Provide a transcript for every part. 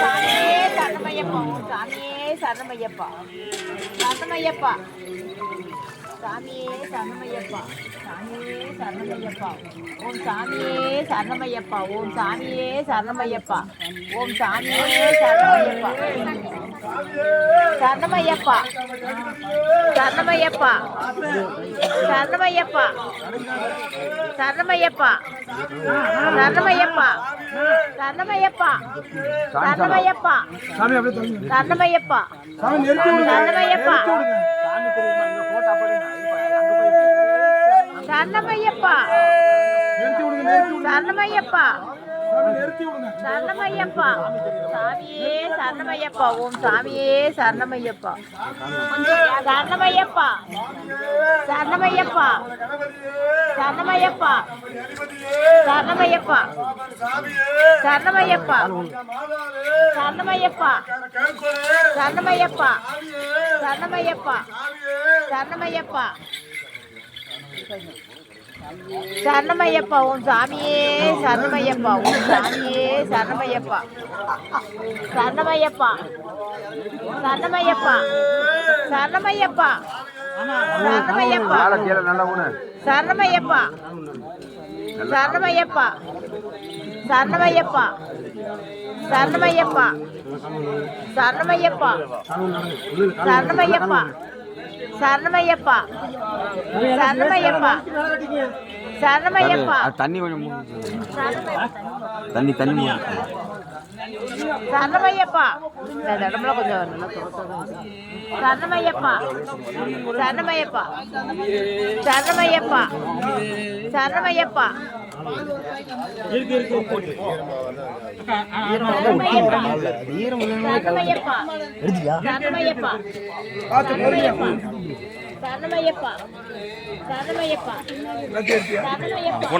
சாமியே சரணமையப்பா சாமியே சரணமையப்பா சரணமையப்பா சாமியே சரணமையப்பா. சாமியே சரணமையப்பா. ஓம் சாமியே சரணமையப்பா. ஓம் சாமியே சரணமையப்பா. ஓம் சாமியே சரணமையப்பா. சரணமையப்பா. சரணமையப்பா. சரணமையப்பா. சரணமையப்பா. சரணமையப்பா. சரணமையப்பா. சரணமையப்பா. சரணமையப்பா. சரணமையப்பா சாமி தெரியுமா இங்க போட்டோ போடுங்க அங்க போய் சரணமையப்பா சரணமையப்பா சரணமையப்பா சாமியே சரணமையப்பா ஓம் சாமியே சரணமையப்பா சரணமையப்பா சரணமையப்பா சரணமையப்பா சரணமையப்பா சரணமையப்பா சரணமையப்பா சரணமையப்பா சரணமையப்பா சரணமையப்பா சரணமையப்பா உன் சாமியே சரணமையப்பா உன் சாமியே சரணமையப்பா சரணமையப்பா சரணமையப்பா சரணமையப்பா சரணமையப்பா சரணமையப்பா சரணமையப்பா சரணமையப்பா சரணமையப்பா சரணமையப்பா சரணமையப்பா சரணமையப்பா. சரணமையப்பா. சரணமையப்பா. தண்ணி கொஞ்சம் தண்ணி தண்ணி. சரணமையப்பா. இந்த இடம்ல கொஞ்சம் நல்லா துவசம் சரணமையப்பா. சரணமையப்பா. சரணமையப்பா. சரணமையப்பா. சரணமையப்பா. சரணமையப்பா. சரணமையப்பா. சரணமையப்பா. சரணமையப்பா.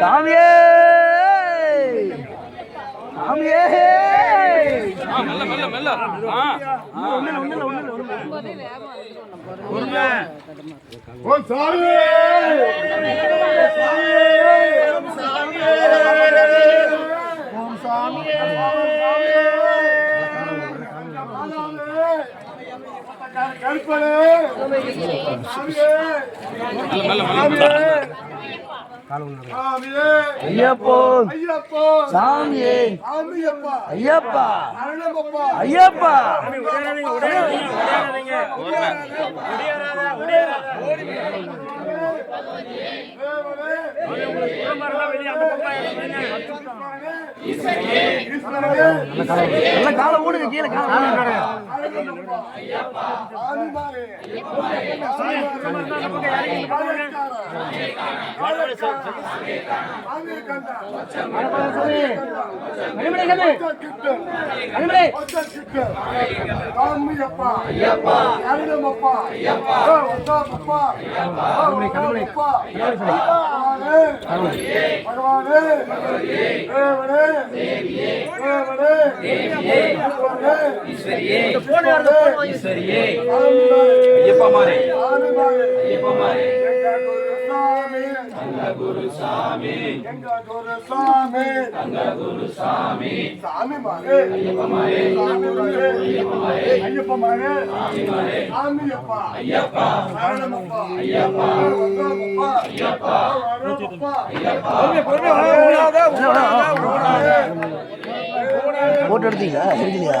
சாமியே! சாமியே! மெல்ல மெல்ல மெல்ல. ஒண்ணு ஒண்ணு ஒண்ணு ஓ சாமி. ஓம் சாமி. கருப்பனே சாமியே ஐயப்போ சாமியே ஐயப்பா ஐயப்பா வெளியே அந்த பக்கம் நல்ல காலை. ஓடுங்க கீழே காலை. பகவானே தேவனே. தேவனே. தேவனே ஈஸ்வரியே. போன மாறே. ஐயப்பா சாமி தங்க குரு சாமி. எங்க குரு சாமி தங்க குரு சாமி. சாமி. மாரே ஐயப்ப மாரே சாமி மாரே ஐயப்ப மாரே ஐயப்ப மாரே சாமி மாரே சாமி அப்பா ஐயப்பா. சரணமப்பா. ஐயப்பா. வந்தோப்பா ஐயப்பா. வரோப்பா ஐயப்பா. ஓடாத ஓடாத ஓடாத. போட்டோ எடுத்தீங்களா? எடுக்கலையா?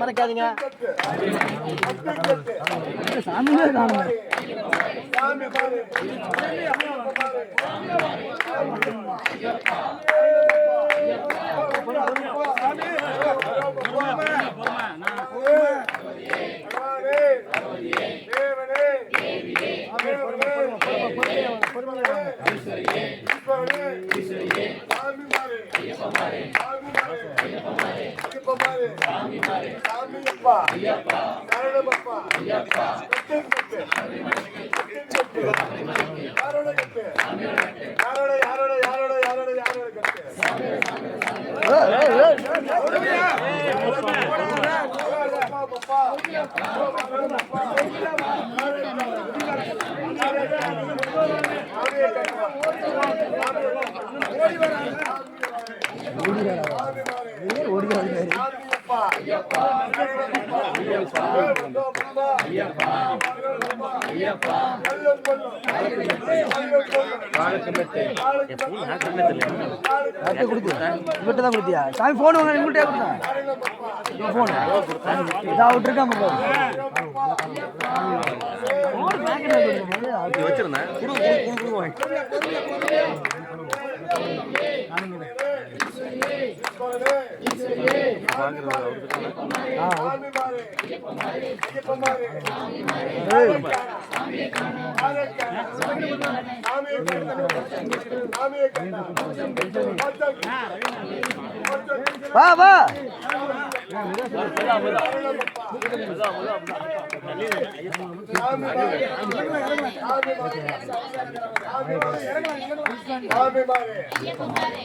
மறக்காதீங்க சாமியே காணுங்க சாமி பாரு ஓடி வர யாரோட யாரோட கட்டு யார்கிட்ட இவர்கிட்ட தான் கொடுத்தியா சாமி வாங்க இதாக விட்டுருக்காம வச்சிருந்தேன் வா வா. சாமி மாறே ஐயப்ப மாறே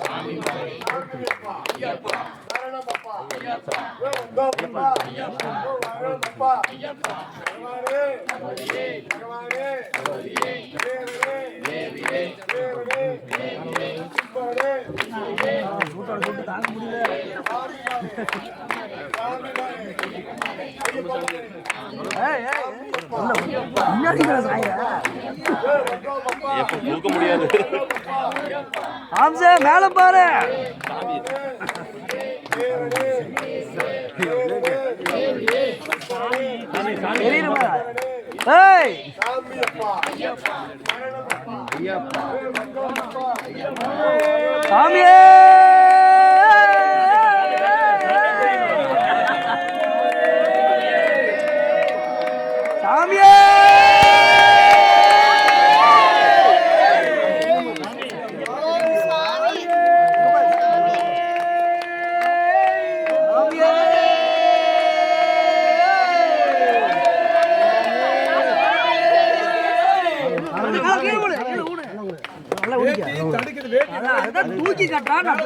சாமி மாறே ஐயப்பா ஐயப்பா சரணமப்பா ஐயப்பா வந்தோப்பா தாங்க முடியல தூக்க முடியாது ஆம்சே மேல பாரு தெரியுமா ஏய் சாமியே கட்டான்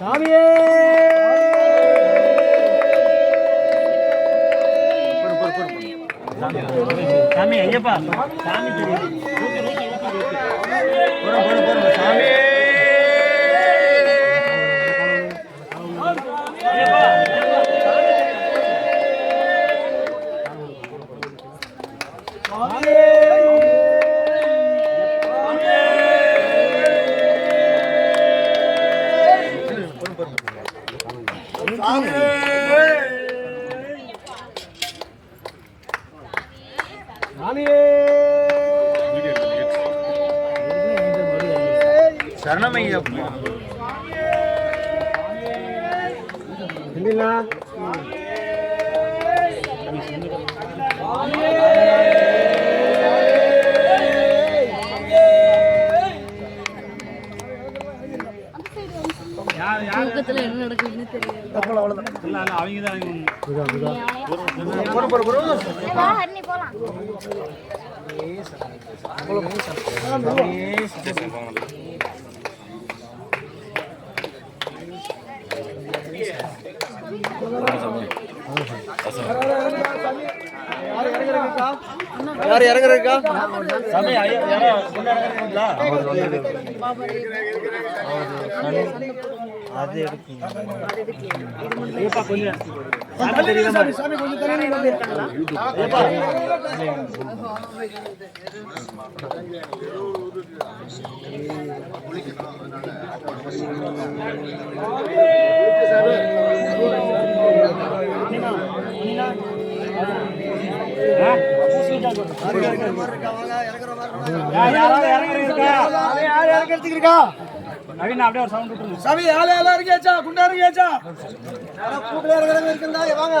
சாமியே சாமி ஐயப்பா. சாமி தெரியுது. ஊத்து, சரணமையப்பா அவங்க தான் போடு போடு வா ஹரிணி போலாம். யார் இறங்குறதுக்கா சாமி அது எடுப்பா இருக்கா? நவீன் அப்படியே ஒரு சவுண்ட் சாமி ஆளு எல்லாம் இறங்கியாச்சா குண்டா இறங்கியாச்சா கூப்பிட இறங்குறவங்க இருக்குதா வாங்க.